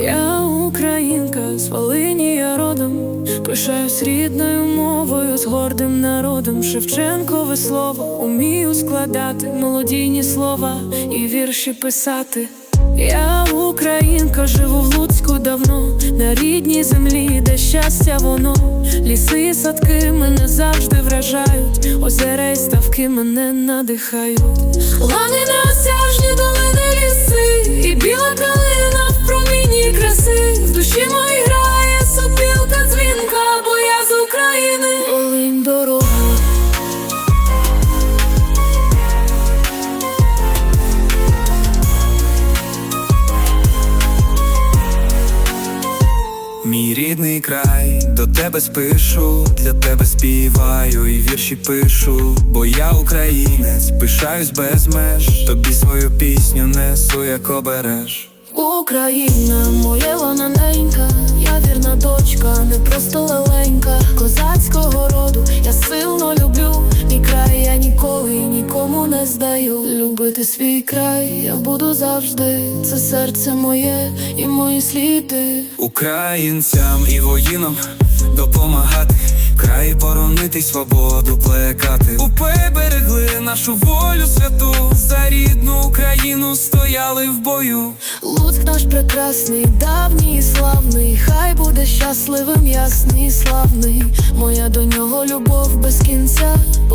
Я українка з Волині я родом, пишаюсь рідною мовою, з гордим народом. Шевченкове слово умію складати мелодійні слова і вірші писати. Я українка, живу в Луцьку давно, на рідній землі, де щастя воно, ліси і садки мене завжди вражають, озера і ставки мене надихають. Лани неосяжні Мій рідний край, до тебе спишу, для тебе співаю і вірші пишу, бо я українець, пишаюсь без меж, тобі свою пісню несу, як обереш. Україна, моя вона ненька, я вірна дочка, не просто леленька, козацького здаю. Любити свій край, я буду завжди. Це серце моє і мої сліди. Українцям і воїнам допомагати, край боронити, свободу плекати. Упи берегли нашу волю святу, за рідну Україну стояли в бою. Луцьк наш прекрасний, давній і славний, хай буде щасливим, ясний славний. Моя до нього любов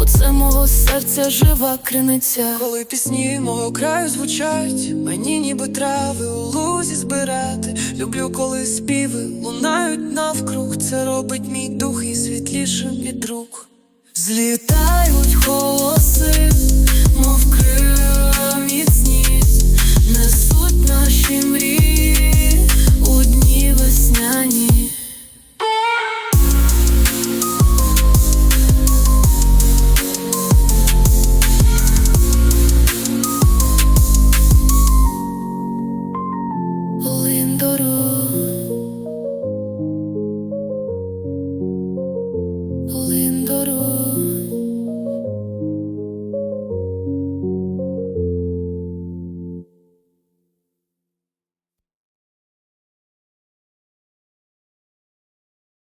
це мого серця жива криниця. Коли пісні мого краю звучать, мені ніби трави у лузі збирати. Люблю, коли співи лунають навкруг. Це робить мій дух і світлішим від рук. Злітають голоси,